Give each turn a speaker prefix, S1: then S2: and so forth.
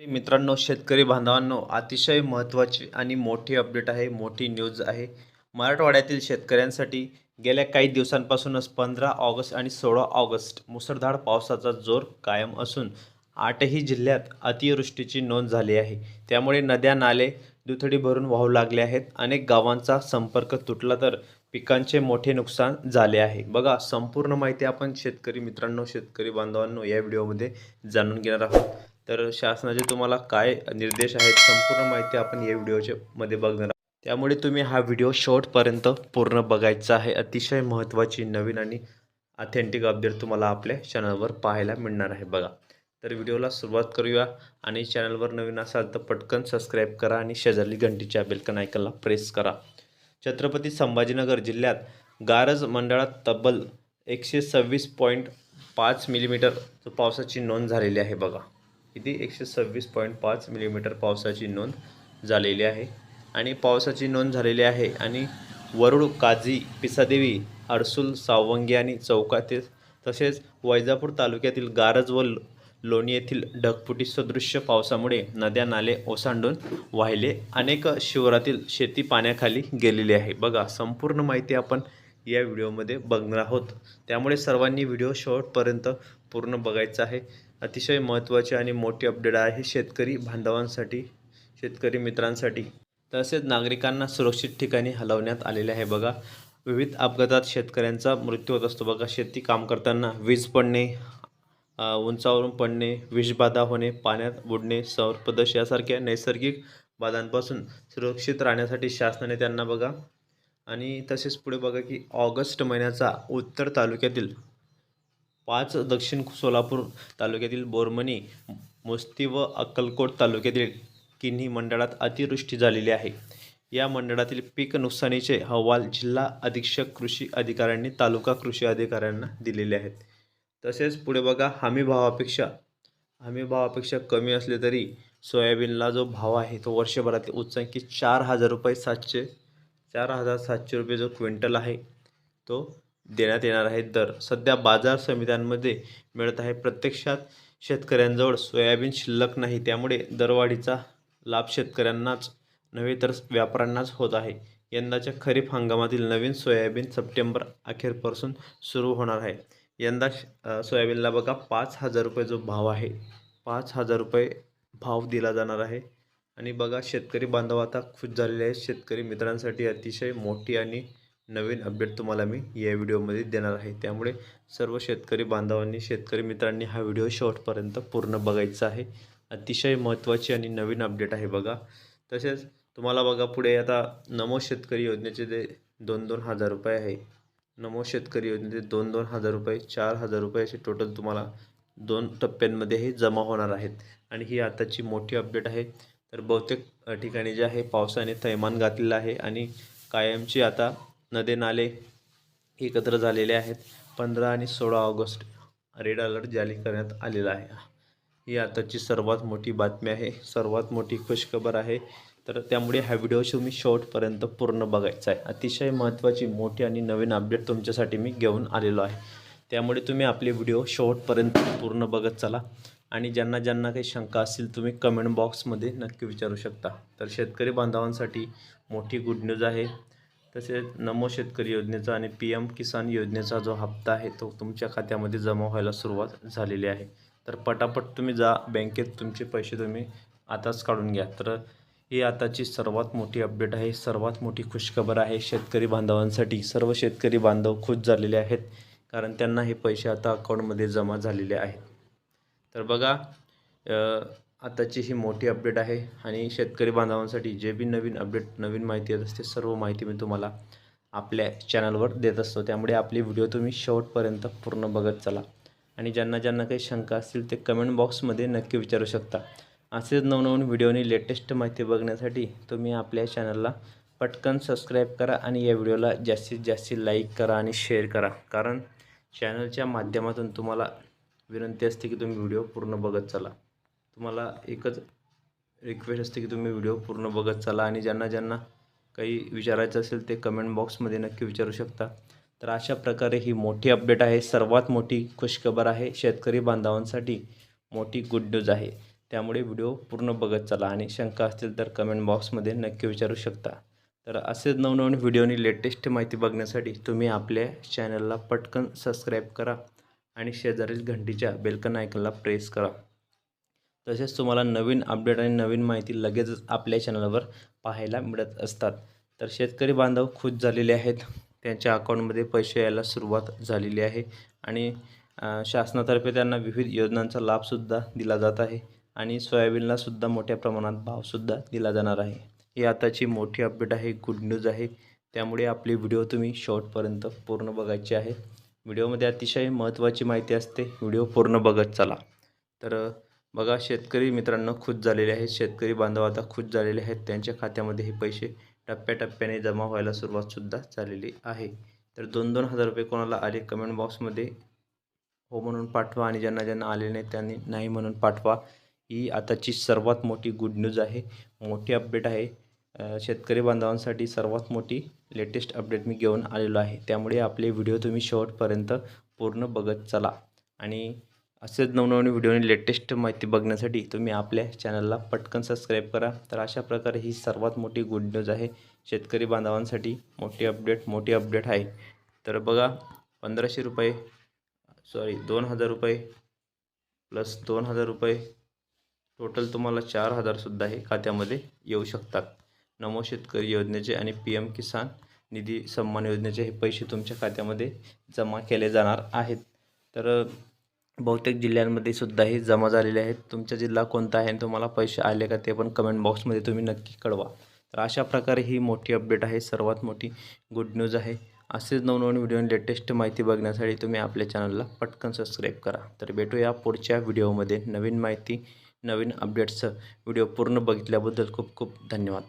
S1: मित्रांनो शेतकरी बांधवांनो अतिशय महत्त्वाची आणि मोठी अपडेट आहे मोठी न्यूज आहे. मराठवाड्यातील शेतकऱ्यांसाठी गेल्या काही दिवसांपासूनच पंधरा ऑगस्ट आणि सोळा ऑगस्ट मुसळधार पावसाचा जोर कायम असून आठही जिल्ह्यात अतिवृष्टीची नोंद झाली आहे. त्यामुळे नद्या नाले दुथडी भरून वाहू लागले आहेत. अनेक गावांचा संपर्क तुटला तर पिकांचे मोठे नुकसान झाले आहे. बघा संपूर्ण माहिती आपण शेतकरी मित्रांनो शेतकरी बांधवांनो या व्हिडिओमध्ये जाणून घेणार आहोत. तर शासनाचे तुम्हाला काय निर्देश आहेत संपूर्ण माहिती आपण या व्हिडिओच्या मध्ये बघणार त्यामुळे तुम्ही हा व्हिडिओ शॉर्टपर्यंत पूर्ण बघायचा आहे. अतिशय महत्त्वाची नवीन आणि ऑथेंटिक अपडेट तुम्हाला आपल्या चॅनलवर पाहायला मिळणार आहे बघा. तर व्हिडिओला सुरुवात करूया आणि चॅनलवर नवीन असाल तर पटकन सबस्क्राईब करा आणि शेजारली घंटीच्या बेलकन आयकनला प्रेस करा. छत्रपती संभाजीनगर जिल्ह्यात गारज मंडळात तब्बल एकशे सव्वीस पॉईंट पाच मिलीमीटर पावसाची नोंद झालेली आहे बघा. किती? एकशे सव्वीस पॉईंट पाच मिलीमीटर पावसाची नोंद झालेली आहे. आणि पावसाची नोंद झालेली आहे आणि वरुड काजी पिसादेवी अडसूल सावंगी आणि चौकातील तसेच वैजापूर तालुक्यातील गारज व लोणी येथील ढगफुटी सदृश्य पावसामुळे नद्या नाले ओसांडून वाहिले. अनेक शिवरातील शेती पाण्याखाली गेलेली आहे. बघा संपूर्ण माहिती आपण या व्हिडिओमध्ये बघणार आहोत. त्यामुळे सर्वांनी व्हिडिओ शेवटपर्यंत पूर्ण बघायचा आहे. अतिशय महत्त्वाचे आणि मोठी अपडेट आहे शेतकरी बांधवांसाठी शेतकरी मित्रांसाठी. तसेच नागरिकांना सुरक्षित ठिकाणी हलवण्यात आलेले आहे. बघा विविध अपघातात शेतकऱ्यांचा मृत्यू होत असतो. बघा शेती काम करताना वीज पडणे उंचावरून पडणे विषबाधा होणे पाण्यात बुडणे सर्पदोष यासारख्या नैसर्गिक बाधांपासून सुरक्षित राहण्यासाठी शासनाने त्यांना बघा. आणि तसेच पुढे बघा की ऑगस्ट महिन्याचा उत्तर तालुक्यातील पाच दक्षिण सोलापूर तालुक्यातील बोरमणी मुस्ती व अक्कलकोट तालुक्यातील किन्ही मंडळात अतिवृष्टी झालेली आहे. या मंडळातील पीक नुकसानीचे अहवाल जिल्हा अधीक्षक कृषी अधिकाऱ्यांनी तालुका कृषी अधिकाऱ्यांना दिलेले आहेत. तसेच पुढे बघा हमी भावापेक्षा हमी भावापेक्षा कमी असले तरी सोयाबीनला जो भाव आहे तो वर्षभरातील उच्चांकी चार हजार रुपये सातशे चार हजार सातशे रुपये जो क्विंटल आहे तो देण्यात येणार आहे. दर सध्या बाजार समित्यांमध्ये मिळत आहे. प्रत्यक्षात शेतकऱ्यांजवळ सोयाबीन शिल्लक नाही. त्यामुळे दरवाढीचा लाभ शेतकऱ्यांनाच नव्हे तर व्यापाऱ्यांनाच होत आहे. यंदाच्या खरीप हंगामातील नवीन सोयाबीन सप्टेंबर अखेरपासून सुरू होणार आहे. यंदा सोयाबीनला बघा पाच हजार रुपये जो भाव आहे पाच हजार रुपये भाव दिला जाणार आहे. आणि बघा शेतकरी बांधव आता खुश झालेले आहेत. शेतकरी मित्रांसाठी अतिशय मोठी आणि नवीन अपडेट तुम्हाला मी या व्हिडिओमध्ये देणार आहे. त्यामुळे सर्व शेतकरी बांधवांनी शेतकरी मित्रांनी हा व्हिडिओ शेवटपर्यंत पूर्ण बघायचा आहे. अतिशय महत्त्वाची आणि नवीन अपडेट आहे बघा. तसेच तुम्हाला बघा पुढे आता नमो शेतकरी योजनेचे जे दोन दोन हजार रुपये आहे. नमो शेतकरी योजनेचे दोन दोन हजार रुपये चार हजार रुपये असे टोटल तुम्हाला दोन टप्प्यांमध्ये हे जमा होणार आहेत. आणि ही आताची मोठी अपडेट आहे. तर बहुतेक ठिकाणी जे आहे पावसाने थैमान घातलेलं आहे आणि कायमची आता नदे नाले एकत्र झालेले आहेत. पंधरा आणि सोळा ऑगस्ट रेड अलर्ट जारी करण्यात आलेला आहे. ही आताची सर्वात मोठी बातमी आहे. सर्वात मोठी खुशखबर आहे. तर त्यामुळे हा व्हिडिओ तुम्ही शॉर्टपर्यंत पूर्ण बघायचा आहे. अतिशय महत्त्वाची मोठी आणि नवीन अपडेट तुमच्यासाठी मी घेऊन आलेलो आहे. त्यामुळे तुम्ही आपले व्हिडिओ शॉर्टपर्यंत पूर्ण बघत चला आणि ज्यांना ज्यांना काही शंका असतील तुम्ही कमेंट बॉक्समध्ये नक्की विचारू शकता. तर शेतकरी बांधवांसाठी मोठी गुड न्यूज आहे. तसेच नमो शेतकरी योजनेचा आणि पी एम किसान योजनेचा जो हप्ता आहे तो तुमच्या खात्यामध्ये जमा व्हायला सुरुवात झालेली आहे. तर पटापट तुम्ही जा बँकेत तुमचे पैसे तुम्ही आताच काढून घ्या. तर ही आताची सर्वात मोठी अपडेट आहे सर्वात मोठी खुशखबर आहे. शेतकरी बांधवांसाठी सर्व शेतकरी बांधव खुश झालेले आहेत कारण त्यांना हे पैसे आता अकाउंटमध्ये जमा झालेले आहेत. तर बघा आताची ही मोठी अपडेट आहे आणि शेतकरी बांधवांसाठी जे बी नवीन अपडेट नवीन माहिती येत असते सर्व माहिती मी तुम्हाला आपल्या चॅनलवर देत असतो. त्यामुळे आपली व्हिडिओ तुम्ही शेवटपर्यंत पूर्ण बघत चला. आणि ज्यांना ज्यांना काही शंका असतील ते कमेंट बॉक्समध्ये नक्की विचारू शकता. असेच नवनवीन व्हिडिओनी लेटेस्ट माहिती बघण्यासाठी तुम्ही आपल्या चॅनलला पटकन सबस्क्राईब करा आणि या व्हिडिओला जास्तीत जास्त लाईक करा आणि शेअर करा. कारण चॅनलच्या माध्यमातून तुम्हाला विनंती असते की तुम्ही व्हिडिओ पूर्ण बघत चला. तुम्हाला एकच रिक्वेस्ट असते की तुम्ही व्हिडिओ पूर्ण बघत चला आणि ज्यांना ज्यांना काही विचारायचं असेल ते कमेंट बॉक्समध्ये नक्की विचारू शकता. तर अशा प्रकारे ही मोठी अपडेट आहे. सर्वात मोठी खुशखबर आहे. शेतकरी बांधवांसाठी मोठी गुड न्यूज आहे. त्यामुळे व्हिडिओ पूर्ण बघत चला आणि शंका असतील तर कमेंट बॉक्समध्ये नक्की विचारू शकता. तर असेच नवनवीन व्हिडिओनी लेटेस्ट माहिती बघण्यासाठी तुम्ही आपल्या चॅनलला पटकन सबस्क्राईब करा आणि शेजारील घंटीच्या बेलकन आयकनला प्रेस करा. तसेच तुम्हाला नवीन अपडेट आणि नवीन माहिती लगेचच आपल्या चॅनलवर पाहायला मिळत असतात. तर शेतकरी बांधव खुश झालेले आहेत. त्यांच्या अकाउंटमध्ये पैसे यायला सुरुवात झालेली आहे. आणि शासनातर्फे त्यांना विविध योजनांचा लाभसुद्धा दिला जात आहे. आणि सोयाबीनलासुद्धा मोठ्या प्रमाणात भावसुद्धा दिला जाणार आहे. ही आताची मोठी अपडेट आहे. गुड न्यूज आहे. त्यामुळे आपली व्हिडिओ तुम्ही शॉर्टपर्यंत पूर्ण बघायची आहे. व्हिडिओमध्ये अतिशय महत्त्वाची माहिती असते. व्हिडिओ पूर्ण बघत चला. तर बघा शेतकरी मित्रांनो खुश झालेले आहेत शेतकरी बांधव आता खुश झालेले आहेत. त्यांच्या खात्यामध्ये हे पैसे टप्प्याटप्प्याने जमा व्हायला सुरुवातसुद्धा झालेली आहे. तर दोन दोन हजार रुपये कोणाला आले कमेंट बॉक्समध्ये हो म्हणून पाठवा आणि ज्यांना ज्यांना आले नाही त्यांनी नाही म्हणून पाठवा. ही आताची सर्वात मोठी गुड न्यूज आहे. मोठी अपडेट आहे. शेतकरी बांधवांसाठी सर्वात मोठी लेटेस्ट अपडेट मी घेऊन आलेलो आहे. त्यामुळे आपले व्हिडिओ तुम्ही शेवटपर्यंत पूर्ण बघत चला. आणि असेच नवनवीन व्हिडिओनी लेटेस्ट माहिती बघण्यासाठी तुम्ही आपल्या चॅनलला पटकन सबस्क्राईब करा. तर अशा प्रकारे ही सर्वात मोठी गुड न्यूज आहे. शेतकरी बांधवांसाठी मोठी अपडेट मोठी अपडेट आहे. तर बघा पंधराशे रुपये सॉरी दोन हजार रुपये प्लस दोन हजार रुपये. टोटल तुम्हाला चार हजारसुद्धा हे खात्यामध्ये येऊ शकतात. नमो शेतकरी योजनेचे आणि पी एम किसान निधी सन्मान योजनेचे हे पैसे तुमच्या खात्यामध्ये जमा केले जाणार आहेत. तर बहुतेक जिल्ह्यांमध्ये सुद्धा हे जमा झालेले आहेत. तुमचा जिल्हा कोणता आहे आणि तुम्हाला पैसे आले का ते पण कमेंट बॉक्समध्ये तुम्ही नक्की कळवा. तर अशा प्रकारे ही मोठी अपडेट आहे. सर्वात मोठी गुड न्यूज आहे. असेच नवनवीन व्हिडिओ लेटेस्ट माहिती बघण्यासाठी तुम्ही आपल्या चॅनलला पटकन सबस्क्राईब करा. तर भेटूया पुढच्या व्हिडिओमध्ये नवीन माहिती नवीन अपडेट्सचं व्हिडिओ पूर्ण बघितल्याबद्दल खूप खूप धन्यवाद.